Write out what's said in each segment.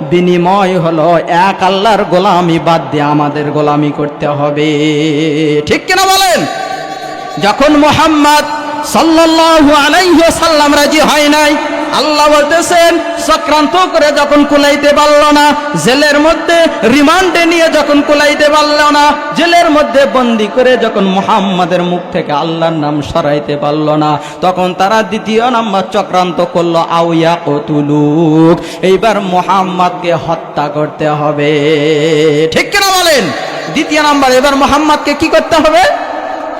বিনিময় হলো এক আল্লাহর গোলামি বাদ দিয়ে আমাদের গোলামি করতে হবে। ঠিক কিনা বলেন? যখন মোহাম্মদ সাল্লাল্লাহু আলাইহি সাল্লাম রাজি হয় নাই আল্লাহ বলতেছেন, চক্রান্ত করে যখন কুলাইতে পারল না, জেলের মধ্যে রিমান্ডে নিয়ে যখন কুলাইতে পারল না, জেলের মধ্যে বন্দি করে যখন মুহাম্মাদের মুখ থেকে আল্লাহর নাম সরাইতে পারল না, তখন তারা দ্বিতীয় নাম্বার চক্রান্ত করল আউয়া কতুলুক এইবার মুহাম্মাদকে হত্যা করতে হবে। ঠিক কিনা বলেন? দ্বিতীয় নাম্বার, এবার মুহাম্মাদকে কি করতে হবে?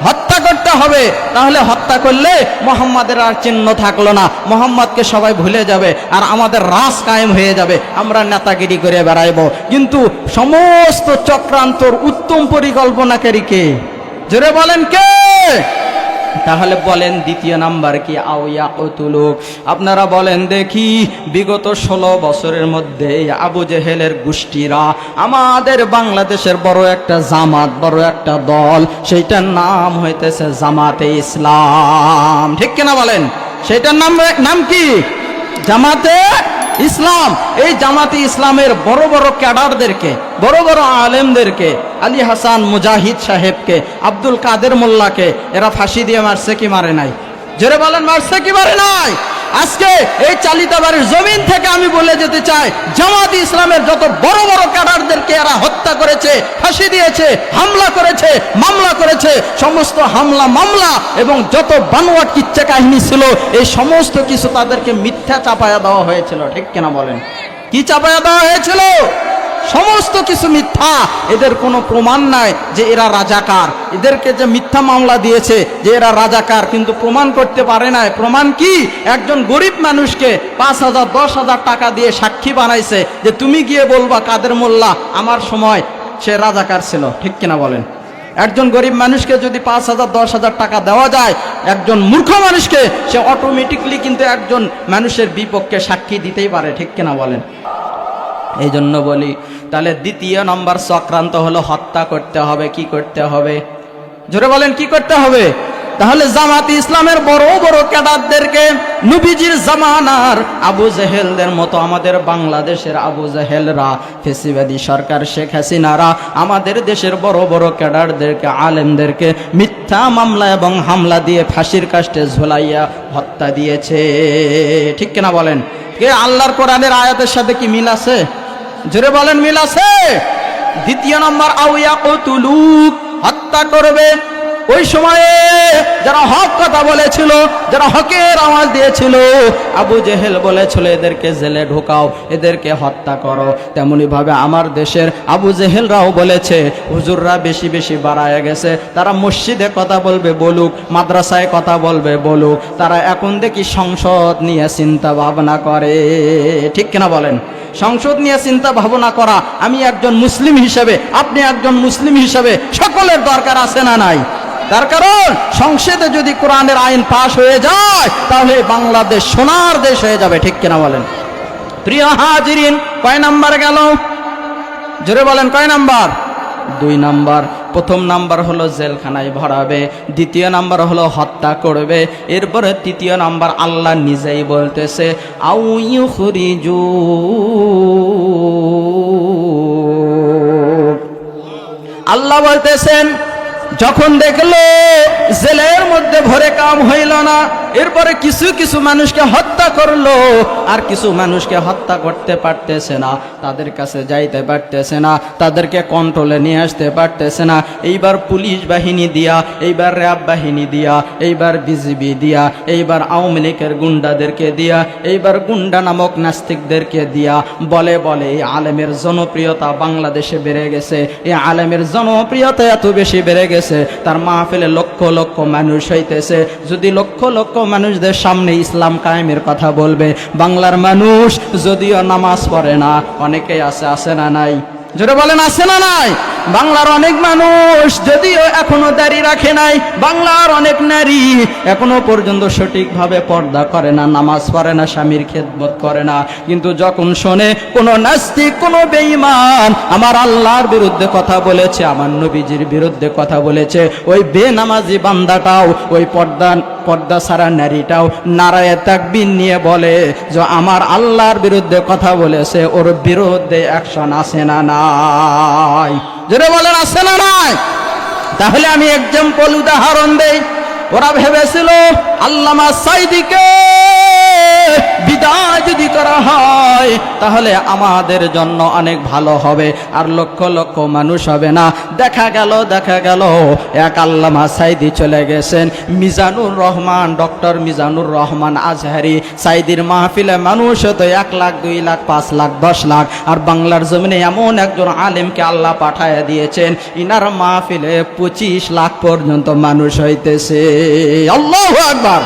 হত্যা করতে হবে, তাহলে হত্যা করলে মোহাম্মদের আর চিহ্ন থাকল না। মোহাম্মদকে সবাই ভুলে যাবে আর আমাদের রাস কায়েম হয়ে যাবে, আমরা নেতাগিরি করে বেড়াইব। কিন্তু সমস্ত চক্রান্তর উত্তম পরিকল্পনাকারী কে? জোরে বলেন কে? তাহলে বলেন দ্বিতীয় নাম্বার কি? আউয়া কতুলুক আপনারা বলেন, দেখি, বিগত ষোলো বছরের মধ্যে আবু জেহেলের গোষ্ঠীরা আমাদের বাংলাদেশের বড় একটা জামাত, বড় একটা দল, সেইটার নাম হইতেছে জামাতে ইসলাম। ঠিক কিনা বলেন? সেইটার নাম নাম কি? জামাতে ইসলাম, এই জামাতে ইসলামের বড় বড় ক্যাডারদেরকে, বড় বড় আলেমদেরকে, আলী হাসান মুজাহিদ সাহেবকে, আব্দুল কাদের মোল্লাকে, এরা ফাঁসি দিয়ে মারছে কি মারে নাই? জোরে বলেন, মারছে কি মারে নাই? আজকে এই চালিতাবাড়ির জমিন থেকে আমি বলে যেতে চাই, জামাত ইসলামের যত বড় বড় ক্যাডারদেরকে এরা হত্যা করেছে, ফাঁসি দিয়েছে, হামলা করেছে, মামলা করেছে, সমস্ত হামলা, মামলা এবং যত বানোয়াট কিচ্ছা কাহিনী ছিল, এই সমস্ত কিছু তাদেরকে মিথ্যা চাপায়া দেওয়া হয়েছিল, ঠিক কিনা বলেন? কি চাপায়া দেওয়া হয়েছিল? সমস্ত কিছু মিথ্যা। এদের কোনো প্রমাণ নাই যে এরা রাজাকার। এদেরকে যে মিথ্যা মামলা দিয়েছে যে এরা রাজাকার, কিন্তু প্রমাণ করতে পারে নাই। প্রমাণ কি? একজন গরিব মানুষকে পাঁচ হাজার, দশ হাজার টাকা দিয়ে সাক্ষী বানাইছে যে তুমি গিয়ে বলবা কাদের মোল্লা, আমার সময় সে রাজাকার ছিল, ঠিক কিনা বলেন? একজন গরিব মানুষকে যদি পাঁচ হাজার, দশ হাজার টাকা দেওয়া যায়, একজন মূর্খ মানুষকে সে অটোমেটিকলি কিন্তু একজন মানুষের বিপক্ষে সাক্ষী দিতেই পারে, ঠিক কিনা বলেন? এই জন্য বলি, তাহলে দ্বিতীয় নম্বর চক্রান্ত হলো হত্যা করতে হবে, কি করতে হবে? জোরে বলেন, কি করতে হবে? তাহলে জামাত ইসলামের বড় বড় ক্যাডারদেরকে নবীজির জামানার আবু জেহেলদের মতো আমাদের বাংলাদেশের আবু জেহেলরা, ফেসিবাদী সরকার, শেখ হাসিনারা, আমাদের দেশের বড় বড় ক্যাডারদেরকে, আলেমদেরকে মিথ্যা মামলা এবং হামলা দিয়ে ফাঁসির কাষ্টে ঝোলাইয়া হত্যা দিয়েছে। ঠিক কিনা বলেন? কে আল্লাহর কোরআনের আয়াতের সাথে কি মিল আছে? জোরে বলেন মিল আছে। দ্বিতীয় নম্বর, আউয়া কতুলুক, হত্যা করবে ওই সময়ে যারা হক কথা বলেছিল, যারা হকের আওয়াজ দিয়েছিল, আবু জেহেল বলেছিল, এদেরকে জেলে ঢোকাও, এদেরকে হত্যা করো। তেমনি ভাবে আমার দেশের আবু জেহেলরাও বলেছে, হুজুররা বেশি বেশি বাড়ায় গেছে। তারা মসজিদে কথা বলবে বলুক, মাদ্রাসায় কথা বলবে বলুক। তারা এখন দেখি সংসদ নিয়ে চিন্তা ভাবনা করে। ঠিক কিনা বলেন? সংসদ নিয়ে চিন্তা ভাবনা করা, আমি একজন মুসলিম হিসেবে, আপনি একজন মুসলিম হিসেবে, সকলের দরকার আছে না নাই? তার কারণ, সংসদে যদি কোরআনের আইন পাশ হয়ে যায়, তাহলে বাংলাদেশ সোনার দেশ হয়ে যাবে, ঠিক কিনা বলেন? প্রিয় হাজিরিন, কয় নাম্বার গেল? জোরে বলেন, কয় নাম্বার? দুই নাম্বার। প্রথম নাম্বার হলো জেলখানায় ভরাবে, দ্বিতীয় নাম্বার হলো হত্যা করবে, এরপরে তৃতীয় নাম্বার আল্লাহ নিজেই বলতেছে, আউ আল্লাহ বলতেছেন যখন দেখল জেলের মধ্যে ভরে কাম হইল না। এরপরে কিছু কিছু মানুষকে হত্যা করল। আর কিছু মানুষকে হত্যা করতে পারতেছে না। তাদের কাছে যাইতে পারতেছে না। তাদেরকে কন্ট্রোলে নিয়ে আসতে পারতেছে না। এইবার পুলিশ বাহিনী দিয়া, এইবার র্যাব বাহিনী দিয়া, এইবার বিজিবি দিয়া, এইবার আওয়ামী লীগের গুন্ডাদেরকে দিয়া, এইবার গুন্ডা নামক নাস্তিকদেরকে দিয়া, বলে বলে, এই আলেমের জনপ্রিয়তা বাংলাদেশে বেড়ে গেছে। এই আলেমের জনপ্রিয়তা এত বেশি বেড়ে গেছে। তার মাহফিলে লক্ষ লক্ষ মানুষ হইতেছে। যদি লক্ষ লক্ষ মানুষদের সামনে ইসলাম কায়েমের কথা বলবে, বাংলার মানুষ যদিও নামাজ পড়ে না, অনেকেই আছে আসে না নাই? যেটা বলেন, আছে না নাই? বাংলার অনেক মানুষ যদিও এখনও দাড়ি রাখে নাই, বাংলার অনেক নারী এখনও পর্যন্ত সঠিকভাবে পর্দা করে না, নামাজ পড়ে না, স্বামীর খেদমত করে না। কিন্তু যখন শোনে কোনো নাস্তিক, কোনো বেঈমান আমার আল্লাহর বিরুদ্ধে কথা বলেছে, আমার নবীজির বিরুদ্ধে কথা বলেছে, ওই বেনামাজি বান্দাটাও, ওই পর্দা পর্দা সারা নারীটাও নারায় তাকবিন নিয়ে বলে যে, আমার আল্লাহর বিরুদ্ধে কথা বলেছে, ওর বিরুদ্ধে অ্যাকশন আসে না নাই? যেটা বলেন আসে না নয় তাহলে আমি এক্সাম্পল উদাহরণ দেই। ওরা ভেবেছিল আল্লামা সাইদিকে বিদায় যদি করা হয়, তাহলে আমাদের জন্য অনেক ভালো হবে। আর লক্ষ লক্ষ মানুষ হবে না। দেখা গেল দেখা গেল, এক আল্লামা সাইদি চলে গেছেন। মিজানুর রহমান, ডক্টর মিজানুর রহমান আজহারি। সাইদির মাহফিলে মানুষ তো এক লাখ, দুই লাখ, পাঁচ লাখ, দশ লাখ। আর বাংলার জমিনে এমন একজন আলেমকে আল্লাহ পাঠায় দিয়েছেন, ইনার মাহফিলে পঁচিশ লাখ পর্যন্ত মানুষ হইতেছে। আল্লাহ একবার